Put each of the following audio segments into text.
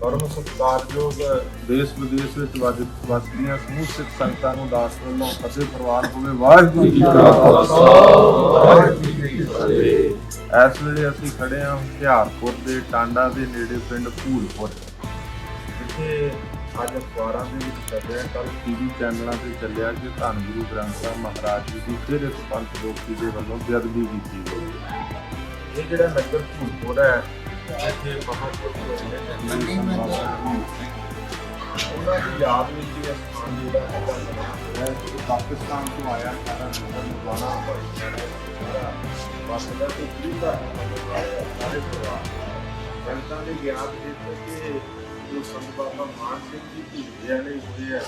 ਪਰਮ ਸਤਿਕਾਰਯੋਗ ਦੇਸ਼ ਵਿਦੇਸ਼ ਵਿੱਚ ਵਜ ਵਸਦੀਆਂ ਸਮੂਹ ਸਿੱਖ ਸੰਗਤਾਂ ਨੂੰ ਦਾਸ ਵੱਲੋਂ ਫਤਿਹ ਪ੍ਰਵਾਨ ਹੋਵੇ। ਵਾਹਿਗੁਰੂ ਜੀ ਕਾ ਖਾਲਸਾ, ਵਾਹਿਗੁਰੂ ਜੀ ਕੀ ਫਤਿਹ। ਇਸ ਵੇਲੇ ਅਸੀਂ ਖੜੇ ਹਾਂ ਹੁਸ਼ਿਆਰਪੁਰ ਦੇ ਟਾਂਡਾ ਦੇ ਨੇੜੇ ਪਿੰਡ ਭੂਲਪੁਰ। ਜਿੱਥੇ ਅੱਜ ਅਖਬਾਰਾਂ ਦੇ ਵਿੱਚ ਚੱਲਿਆ ਕੱਲ ਟੀਵੀ ਚੈਨਲਾਂ ਤੇ ਚੱਲਿਆ ਕਿ ਧੰਨ ਗੁਰੂ ਗ੍ਰੰਥ ਸਾਹਿਬ ਮਹਾਰਾਜ ਜੀ ਦੀ ਫਿਰ ਇੱਕ ਪੰਥ ਲੋਕੀ ਦੇ ਵੱਲੋਂ ਬੇਅਦਬੀ ਕੀਤੀ ਗਈ ਇਹ ਜਿਹੜਾ ਨਗਰ ਭੂਲਪੁਰ ਹੈ ਇੱਥੇ ਮਹਾਂਪੁਰਖ ਉਹਨਾਂ ਦੀ ਯਾਦ ਵਿੱਚ ਇਹ ਸਥਾਨ ਜਿਹੜਾ ਹੈਗਾ ਹੈ ਕਿ ਪਾਕਿਸਤਾਨ ਤੋਂ ਆਇਆ ਸਾਰਾ ਨਗਰ ਨਿਵਾਣਾ ਹੋਇਆ ਤੇ ਗੁਰੂ ਸਾਰੇ ਪਰਿਵਾਰ ਸੰਤਾਂ ਦੇ ਗਿਆਨ ਦੇ ਕਿ ਜੋ ਸੰਤ ਬਾਬਾ ਮਾਨ ਸਿੰਘ ਜੀ ਭੀੜਿਆ ਨਹੀਂ ਹੋਏ ਆ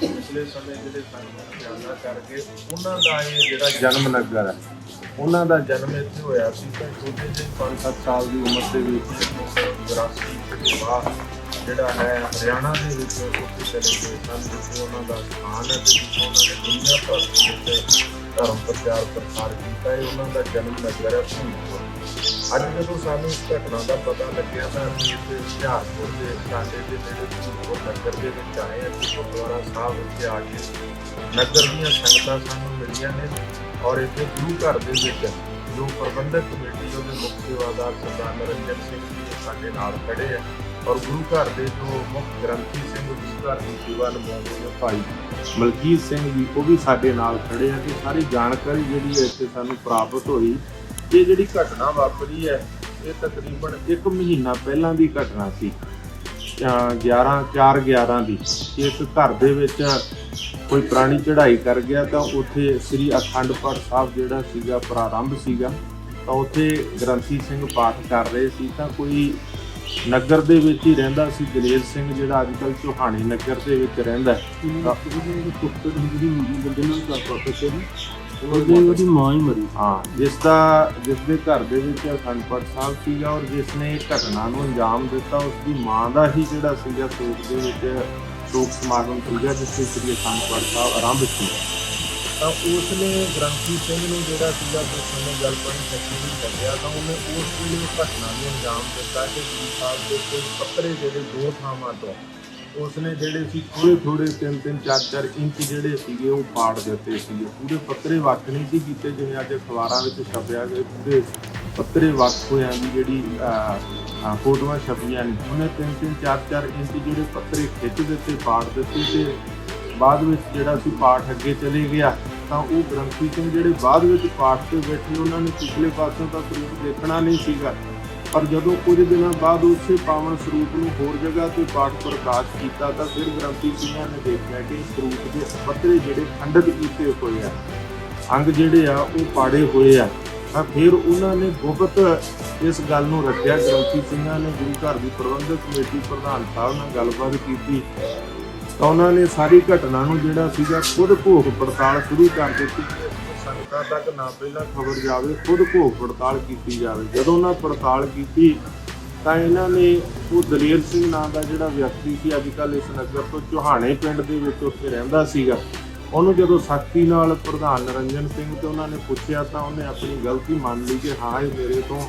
ਪਿਛਲੇ ਸਮੇਂ ਜਿਹੜੇ ਸੰਗਤਾਂ ਪਿਆਲਾ ਕਰਕੇ ਉਹਨਾਂ ਦਾ ਇਹ ਜਿਹੜਾ ਜਨਮ ਨਗਰ ਹੈ। ਉਹਨਾਂ ਦਾ ਜਨਮ ਇੱਥੇ ਹੋਇਆ ਸੀ। ਤਾਂ ਛੋਟੇ ਜਿਹੇ 5-7 ਸਾਲ ਦੀ ਉਮਰ ਦੇ ਵਿੱਚ 82 ਬਾਅਦ ਜਿਹੜਾ ਹੈ ਹਰਿਆਣਾ ਦੇ ਵਿੱਚ ਉੱਥੇ ਚਲੇ ਗਏ ਸਨ ਜਿੱਥੇ ਉਹਨਾਂ ਦਾ ਸਥਾਨ ਹੈ ਤੇ ਜਿੱਥੇ ਉਹਨਾਂ ਨੇ ਦੁਨੀਆ ਭਰ ਦੇ ਵਿੱਚ ਧਰਮ ਪ੍ਰਚਾਰ ਪ੍ਰਸਾਰ ਕੀਤਾ ਹੈ। ਉਹਨਾਂ ਦਾ ਜਨਮ ਨਗਰ ਹੈ ਭੂਲਪੁਰ ਅੱਜ ਜਦੋਂ ਸਾਨੂੰ ਇਸ ਘਟਨਾ ਦਾ ਪਤਾ ਲੱਗਿਆ ਤਾਂ ਅਸੀਂ ਇੱਥੇ ਹੁਸ਼ਿਆਰਪੁਰ ਦੇ ਸਾਡੇ ਦੇ ਨੇੜੇ ਭੂਲਪੁਰ ਨਗਰ ਦੇ ਵਿੱਚ ਆਏ ਹਾਂ ਗੁਰਦੁਆਰਾ ਸਾਹਿਬ ਵਿੱਚ ਆ ਕੇ ਨਗਰ ਦੀਆਂ ਸੰਗਤਾਂ ਸਾਨੂੰ ਮਿਲੀਆਂ ਨੇ ਔਰ ਇੱਥੇ ਗੁਰੂ ਘਰ ਦੇ ਵਿੱਚ ਜੋ ਪ੍ਰਬੰਧਕ ਕਮੇਟੀ ਉਹਦੇ ਮੁੱਖ ਸੇਵਾਦਾਰ ਸਰਦਾਰ ਨਰਿੰਦਰ ਸਿੰਘ ਜੀ ਸਾਡੇ ਨਾਲ ਖੜੇ ਆ ਔਰ ਗੁਰੂ ਘਰ ਦੇ ਜੋ ਮੁੱਖ ਗ੍ਰੰਥੀ ਸਿੰਘ ਗੁਰੂ ਘਰ ਦੀ ਸੇਵਾ ਨਿਭਾਉਂਦੇ ਨੇ, ਭਾਈ ਮਲਕੀਤ ਸਿੰਘ ਜੀ, ਉਹ ਵੀ ਸਾਡੇ ਨਾਲ ਖੜੇ ਆ ਤੇ ਸਾਰੀ ਜਾਣਕਾਰੀ ਜਿਹੜੀ ਹੈ ਇੱਥੇ ਸਾਨੂੰ ਪ੍ਰਾਪਤ ਹੋਈ। ਇਹ ਜਿਹੜੀ ਘਟਨਾ ਵਾਪਰੀ ਹੈ ਇਹ ਤਕਰੀਬਨ 1 ਮਹੀਨਾ ਪਹਿਲਾਂ ਦੀ ਘਟਨਾ ਸੀ। ਅਹ 11 4 11 ਦੀ। ਇੱਕ ਘਰ ਦੇ ਵਿੱਚ ਕੋਈ ਪੁਰਾਣੀ ਚੜ੍ਹਾਈ ਕਰ ਗਿਆ ਤਾਂ ਉੱਥੇ ਸ੍ਰੀ ਅਖੰਡ ਪਾਠ ਸਾਹਿਬ ਜਿਹੜਾ ਸੀਗਾ ਪ੍ਰਾਰੰਭ ਸੀਗਾ। ਤਾਂ ਉੱਥੇ ਗ੍ਰੰਥੀ ਸਿੰਘ ਪਾਠ ਕਰ ਰਹੇ ਸੀ। ਤਾਂ ਕੋਈ ਨਗਰ ਦੇ ਵਿੱਚ ਹੀ ਰਹਿੰਦਾ ਸੀ। ਦਲੇਰ ਸਿੰਘ ਜਿਹੜਾ ਅੱਜ ਕੱਲ੍ਹ ਚੋਹਾਣੀ ਨਗਰ ਦੇ ਵਿੱਚ ਰਹਿੰਦਾ ਹੈ। ਤਾਂ ਉਹਦੀ ਉਹਦੀ ਮਾਂ ਹੀ ਮਰੀ ਹਾਂ। ਜਿਸ ਦਾ ਜਿਸ ਦੇ ਘਰ ਦੇ ਵਿੱਚ ਅਖੰਡ ਪਾਠ ਸਾਹਿਬ ਸੀਗਾ ਔਰ ਜਿਸ ਨੇ ਇਹ ਘਟਨਾ ਨੂੰ ਅੰਜਾਮ ਦਿੱਤਾ ਉਸ ਦੀ ਮਾਂ ਦਾ ਹੀ ਜਿਹੜਾ ਸੀਗਾ ਸੋਗ ਦੇ ਵਿੱਚ ਸ਼ੋਕ ਸਮਾਗਮ ਸੀਗਾ ਜਿਸ ਤੇ ਸ੍ਰੀ ਅਖੰਡ ਪਾਠ ਸਾਹਿਬ ਆਰੰਭ ਸੀ। ਤਾਂ ਉਸ ਨੇ ਗ੍ਰੰਥੀ ਸਿੰਘ ਨੂੰ ਜਿਹੜਾ ਸੀਗਾ ਉਸ ਸਮੇਂ ਜਲਪਨ ਸ਼ਕਤੀ ਨੂੰ ਲੱਗਿਆ ਤਾਂ ਉਹਨੇ ਉਸ ਵੇਲੇ ਉਹ ਘਟਨਾ ਨੂੰ ਅੰਜਾਮ ਦਿੱਤਾ ਕਿ ਗੁਰੂ ਸਾਹਿਬ ਦੇ ਕੋਈ ਪੱਤਰੇ ਜਿਹੜੇ ਦੋ ਥਾਵਾਂ ਤੋਂ ਉਸਨੇ ਜਿਹੜੇ ਸੀ ਥੋੜੇ ਥੋੜੇ 3 3 4 4 ਇੰਚ ਜਿਹੜੇ ਸੀਗੇ ਉਹ ਪਾੜ ਦਿੱਤੇ ਸੀਗੇ। ਪੂਰੇ ਪੱਤਰੇ ਵੱਖ ਨਹੀਂ ਸੀ ਕੀਤੇ, ਜਿਵੇਂ ਅੱਜ ਅਖਬਾਰਾਂ ਵਿੱਚ ਛਪਿਆ ਗਿਆ, ਪੂਰੇ ਪੱਤਰੇ ਵੱਖ ਹੋਇਆਂ ਦੀ ਜਿਹੜੀ ਫੋਟੋਆਂ ਛਪੀਆਂ ਨੇ। ਉਹਨੇ 3 3 4 4 ਇੰਚ ਜਿਹੜੇ ਪੱਤਰੇ ਖਿੱਚ ਦਿੱਤੇ, ਪਾੜ ਦਿੱਤੇ ਤੇ ਬਾਅਦ ਵਿੱਚ ਜਿਹੜਾ ਸੀ ਪਾਠ ਅੱਗੇ ਚਲੇ ਗਿਆ, ਤਾਂ ਉਹ ਗ੍ਰੰਥੀ ਸਿੰਘ ਜਿਹੜੇ ਬਾਅਦ ਵਿੱਚ ਪਾਠ ਤੇ ਬੈਠੇ, ਉਹਨਾਂ ਨੇ ਪਿਛਲੇ ਪਾਸੋਂ ਤਾਂ ਸਰੂਪ ਦੇਖਣਾ ਨਹੀਂ ਸੀਗਾ। ਪਰ ਜਦੋਂ ਕੁਝ ਦਿਨਾਂ ਬਾਅਦ ਉਸੇ ਪਾਵਨ ਸਰੂਪ ਨੂੰ ਹੋਰ ਜਗ੍ਹਾ ਤੇ ਪਾਠ ਪ੍ਰਕਾਸ਼ ਕੀਤਾ ਤਾਂ ਫਿਰ ਗ੍ਰੰਥੀ ਸਿੰਘਾਂ ਨੇ ਦੇਖਿਆ ਕਿ ਸਰੂਪ ਦੇ ਪੱਤਰੇ ਜਿਹੜੇ ਖੰਡਿਤ ਕੀਤੇ ਹੋਏ ਆ, ਅੰਗ ਜਿਹੜੇ ਆ ਉਹ ਪਾੜੇ ਹੋਏ ਆ। ਤਾਂ ਫਿਰ ਉਹਨਾਂ ਨੇ ਗੁਪਤ ਇਸ ਗੱਲ ਨੂੰ ਰੱਖਿਆ। ਗ੍ਰੰਥੀ ਸਿੰਘਾਂ ਨੇ ਗੁਰੂ ਘਰ ਦੀ ਪ੍ਰਬੰਧਕ ਕਮੇਟੀ ਪ੍ਰਧਾਨ ਸਾਹਿਬ ਨਾਲ ਗੱਲਬਾਤ ਕੀਤੀ। ਤਾਂ ਉਹਨਾਂ ਨੇ ਸਾਰੀ ਘਟਨਾ ਨੂੰ ਜਿਹੜਾ ਸੀਗਾ ਖੁਦ ਭੋਗ ਪੜਤਾਲ ਸ਼ੁਰੂ ਕਰ ਦਿੱਤੀ। ਸੰਗਤਾਂ ਤੱਕ ਨਾ ਪਹਿਲਾਂ ਖਬਰ ਜਾਵੇ, ਖੁਦ ਭੋਗ ਪੜਤਾਲ ਕੀਤੀ ਜਾਵੇ। ਜਦੋਂ ਉਹਨਾਂ ਪੜਤਾਲ ਕੀਤੀ, ਤਾਂ ਇਹਨਾਂ ਨੇ ਉਹ ਦਲੇਰ ਸਿੰਘ ਨਾਂ ਦਾ ਜਿਹੜਾ ਵਿਅਕਤੀ ਸੀ, ਅੱਜ ਕੱਲ੍ਹ ਇਸ ਨਗਰ ਤੋਂ ਚੋਹਾਣੇ ਪਿੰਡ ਦੇ ਵਿੱਚ ਉੱਥੇ ਰਹਿੰਦਾ ਸੀਗਾ। ਉਹਨੂੰ ਜਦੋਂ ਸਖਤੀ ਨਾਲ ਪ੍ਰਧਾਨ ਨਰਿੰਦਰ ਸਿੰਘ ਤੇ ਉਹਨਾਂ ਨੇ ਪੁੱਛਿਆ, ਤਾਂ ਉਹਨੇ ਆਪਣੀ ਗਲਤੀ ਮੰਨ ਲਈ ਕਿ ਹਾਂ, ਇਹ ਮੇਰੇ ਤੋਂ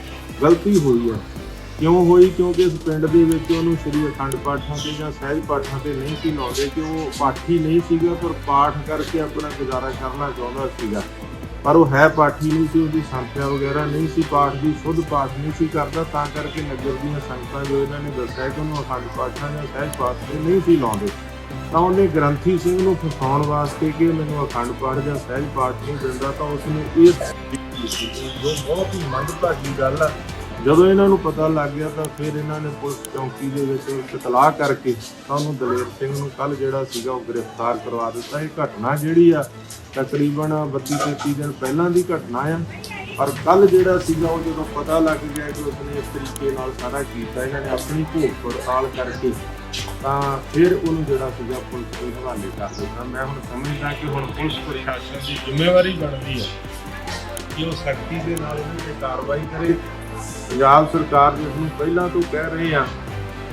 ਗਲਤੀ ਹੋਈ ਹੈ। ਕਿਉਂ ਹੋਈ? ਕਿਉਂਕਿ ਇਸ ਪਿੰਡ ਦੇ ਵਿੱਚ ਉਹਨੂੰ ਸ੍ਰੀ ਅਖੰਡ ਪਾਠਾਂ ਤੇ ਜਾਂ ਸਹਿਜ ਪਾਠਾਂ ਤੇ ਨਹੀਂ ਸੀ ਲਾਉਂਦੇ ਕਿ ਉਹ ਪਾਠੀ ਨਹੀਂ ਸੀਗਾ, ਪਰ ਪਾਠ ਕਰਕੇ ਆਪਣਾ ਗੁਜ਼ਾਰਾ ਕਰਨਾ ਚਾਹੁੰਦਾ ਸੀਗਾ। ਪਰ ਉਹ ਹੈ ਪਾਠੀ ਨਹੀਂ ਸੀ, ਉਹਦੀ ਸੰਥਿਆ ਵਗੈਰਾ ਨਹੀਂ ਸੀ, ਪਾਠ ਦੀ ਸ਼ੁੱਧ ਪਾਠ ਨਹੀਂ ਸੀ ਕਰਦਾ, ਤਾਂ ਕਰਕੇ ਨਗਰ ਦੀਆਂ ਸੰਗਤਾਂ ਜੋ ਇਹਨਾਂ ਨੇ ਦੱਸਿਆ ਕਿ ਉਹਨੂੰ ਅਖੰਡ ਪਾਠਾਂ ਜਾਂ ਸਹਿਜ ਪਾਠ ਨਹੀਂ ਸੀ ਲਾਉਂਦੇ। ਤਾਂ ਉਹਨੇ ਗ੍ਰੰਥੀ ਸਿੰਘ ਨੂੰ ਫਸਾਉਣ ਵਾਸਤੇ ਕਿ ਮੈਨੂੰ ਅਖੰਡ ਪਾਠ ਜਾਂ ਸਹਿਜ ਪਾਠ ਨਹੀਂ ਦਿੰਦਾ, ਤਾਂ ਉਸਨੇ ਇਹ ਜੋ ਬਹੁਤ ਹੀ ਮੰਦਭਾਗੀ ਗੱਲ ਆ ਜਦੋਂ ਇਹਨਾਂ ਨੂੰ ਪਤਾ ਲੱਗ ਗਿਆ ਤਾਂ ਫਿਰ ਇਹਨਾਂ ਨੇ ਪੁਲਿਸ ਚੌਂਕੀ ਦੇ ਵਿੱਚ ਇਤਲਾਹ ਕਰਕੇ ਤਾਂ ਉਹਨੂੰ ਦਲੇਰ ਸਿੰਘ ਨੂੰ ਕੱਲ ਜਿਹੜਾ ਸੀਗਾ ਉਹ ਗ੍ਰਿਫਤਾਰ ਕਰਵਾ ਦਿੱਤਾ। ਇਹ ਘਟਨਾ ਜਿਹੜੀ ਆ, ਤਕਰੀਬਨ 32 33 ਦਿਨ ਪਹਿਲਾਂ ਦੀ ਘਟਨਾ ਆ। ਪਰ ਕੱਲ ਜਿਹੜਾ ਸੀਗਾ ਉਹ ਜਦੋਂ ਪਤਾ ਲੱਗ ਗਿਆ ਕਿ ਉਸਨੇ ਇਸ ਤਰੀਕੇ ਨਾਲ ਸਾਰਾ ਕੀਤਾ, ਇਹਨਾਂ ਨੇ ਆਪਣੀ ਭੋਗ ਪੜਤਾਲ ਕਰਕੇ ਤਾਂ ਫਿਰ ਉਹਨੂੰ ਜਿਹੜਾ ਸੀਗਾ ਪੁਲਿਸ ਦੇ ਹਵਾਲੇ ਕਰ ਦਿੱਤਾ। ਮੈਂ ਹੁਣ ਸਮਝਦਾ ਕਿ ਹੁਣ ਪੁਲਿਸ ਪ੍ਰਸ਼ਾਸਨ ਦੀ ਜ਼ਿੰਮੇਵਾਰੀ ਬਣਦੀ ਹੈ ਕਿ ਉਹ ਸਖਤੀ ਦੇ ਨਾਲ ਇਹਨਾਂ ਤੇ ਕਾਰਵਾਈ ਕਰੇ। ਪੰਜਾਬ ਸਰਕਾਰ ਜਿਸ ਨੂੰ ਪਹਿਲਾਂ ਤੋਂ ਕਹਿ ਰਹੇ ਆ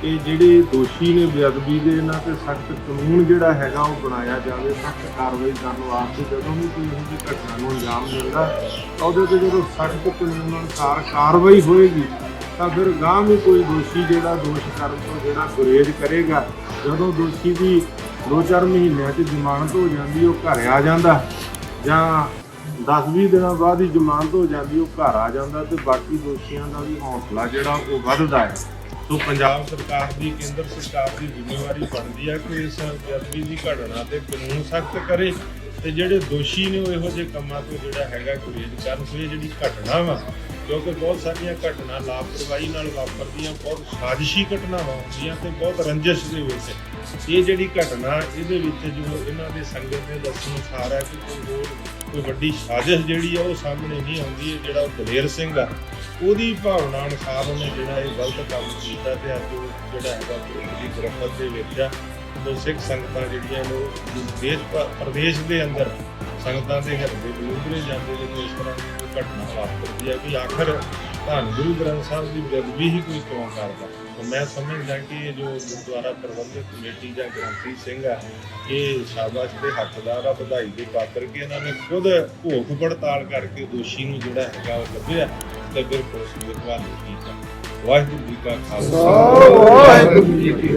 ਕਿ ਜਿਹੜੇ ਦੋਸ਼ੀ ਨੇ ਬੇਅਦਬੀ ਦੇ, ਇਹਨਾਂ ਤੇ ਸਖਤ ਕਾਨੂੰਨ ਜਿਹੜਾ ਹੈਗਾ ਉਹ ਬਣਾਇਆ ਜਾਵੇ, ਸਖਤ ਕਾਰਵਾਈ ਕਰਨ ਵਾਸਤੇ ਜਦੋਂ ਵੀ ਕੋਈ ਇਹੋ ਜਿਹੀ ਘਟਨਾ ਨੂੰ ਅੰਜਾਮ ਦਿੰਦਾ ਤਾਂ ਉਹਦੇ ਤੇ ਜਦੋਂ ਸਖਤ ਕਾਨੂੰਨ ਅਨੁਸਾਰ ਕਾਰਵਾਈ ਹੋਏਗੀ, ਤਾਂ ਫਿਰ ਗਾਂ ਵੀ ਕੋਈ ਦੋਸ਼ੀ ਜਿਹੜਾ ਦੋਸ਼ ਕਰਨ ਤੋਂ ਜਿਹੜਾ ਗੁਰੇਜ਼ ਕਰੇਗਾ। ਜਦੋਂ ਦੋਸ਼ੀ ਦੀ 2-4 ਮਹੀਨਿਆਂ 'ਚ ਜ਼ਮਾਨਤ ਹੋ ਜਾਂਦੀ, ਉਹ ਘਰ ਆ ਜਾਂਦਾ ਜਾਂ 10-20 ਦਿਨਾਂ ਬਾਅਦ ਹੀ ਜ਼ਮਾਨਤ ਹੋ ਜਾਂਦੀ, ਉਹ ਘਰ ਆ ਜਾਂਦਾ ਤੇ ਬਾਕੀ ਦੋਸ਼ੀਆਂ ਦਾ ਵੀ ਹੌਸਲਾ ਜਿਹੜਾ ਉਹ ਵੱਧਦਾ ਹੈ। ਸੋ ਪੰਜਾਬ ਸਰਕਾਰ ਦੀ, ਕੇਂਦਰ ਸਰਕਾਰ ਦੀ ਜ਼ਿੰਮੇਵਾਰੀ ਬਣਦੀ ਹੈ ਕਿ ਇਸ ਬੇਅਦਬੀ ਦੀ ਘਟਨਾ ਤੇ ਕਾਨੂੰਨ ਸਖਤ ਕਰੇ ਤੇ ਜਿਹੜੇ ਦੋਸ਼ੀ ਨੇ ਉਹ ਇਹੋ ਜਿਹੇ ਕੰਮਾਂ ਤੋਂ ਜਿਹੜਾ ਹੈਗਾ ਗੁਰੇਜ਼ ਕਰਨ, ਸੋ ਇਹ ਜਿਹੜੀ ਘਟਨਾ ਵਾ ਕਿਉਂਕਿ ਬਹੁਤ ਸਾਰੀਆਂ ਘਟਨਾ ਲਾਪਰਵਾਹੀ ਨਾਲ ਵਾਪਰਦੀਆਂ, ਬਹੁਤ ਸਾਜ਼ਿਸ਼ੀ ਘਟਨਾਵਾਂ ਹੁੰਦੀਆਂ ਤੇ ਬਹੁਤ ਰੰਜਿਸ਼ ਦੇ ਵਿੱਚ ਇਹ ਜਿਹੜੀ ਘਟਨਾ, ਇਹਦੇ ਵਿੱਚ ਜੋ ਇਹਨਾਂ ਦੇ ਸੰਗਤ ਦੇ ਦੱਸਣ ਅਨੁਸਾਰ ਹੈ ਕਿ ਕੋਈ ਹੋਰ ਕੋਈ ਵੱਡੀ ਸਾਜ਼ਿਸ਼ ਜਿਹੜੀ ਆ, ਉਹ ਸਾਹਮਣੇ ਨਹੀਂ ਆਉਂਦੀ। ਇਹ ਜਿਹੜਾ ਉਹ ਦਲੇਰ ਸਿੰਘ ਆ, ਉਹਦੀ ਭਾਵਨਾ ਅਨੁਸਾਰ ਉਹਨੇ ਜਿਹੜਾ ਇਹ ਗਲਤ ਕੰਮ ਕੀਤਾ ਤੇ ਅੱਜ ਉਹ ਜਿਹੜਾ ਹੈਗਾ ਪੁਲਿਸ ਦੀ ਗ੍ਰਿਫਤ ਦੇ ਵਿੱਚ ਆ। ਉਹ ਸਿੱਖ ਸੰਗਤਾਂ ਜਿਹੜੀਆਂ ਨੇ ਉਹ ਦੇਸ਼ ਪ- ਪ੍ਰਦੇਸ਼ ਦੇ ਅੰਦਰ ਸੰਗਤਾਂ ਦੇ ਹਿਰਦੇ ਬਲੂੰਦਰੇ ਜਾਂਦੇ ਨੇ, ਇਸ ਤਰ੍ਹਾਂ ਦੀ ਕੋਈ ਘਟਨਾ ਵਾਪਰਦੀ ਹੈ ਕਿ ਆਖਰ ਧੰਨ ਗੁਰੂ ਗ੍ਰੰਥ ਸਾਹਿਬ ਦੀ ਬੇਅਦਬੀ ਹੀ ਕੋਈ ਕਿਉਂ ਕਰਦਾ। ਤਾਂ ਮੈਂ ਸਮਝਦਾ ਕਿ ਇਹ ਜੋ ਗੁਰਦੁਆਰਾ ਪ੍ਰਬੰਧਕ ਕਮੇਟੀ ਜਾਂ ਗ੍ਰੰਥੀ ਸਿੰਘ ਆ, ਇਹ ਸ਼ਾਬਾਸ਼ ਦੇ ਹੱਕਦਾਰ ਆ, ਵਧਾਈ ਦੇ ਪਾਤਰ ਕਿ ਇਹਨਾਂ ਨੇ ਖੁਦ ਭੋਖ ਪੜਤਾਲ ਕਰਕੇ ਦੋਸ਼ੀ ਨੂੰ ਜਿਹੜਾ ਹੈਗਾ ਉਹ ਲੱਭਿਆ ਤੇ ਫਿਰ ਪੁਲਿਸ ਨੂੰ ਇਕਵਾਲ ਕੀਤਾ। ਵਾਹਿਗੁਰੂ ਜੀ ਕਾ ਖਾਲਸਾ। ਵਾਹਿਗੁਰੂ ਜੀ ਕੀ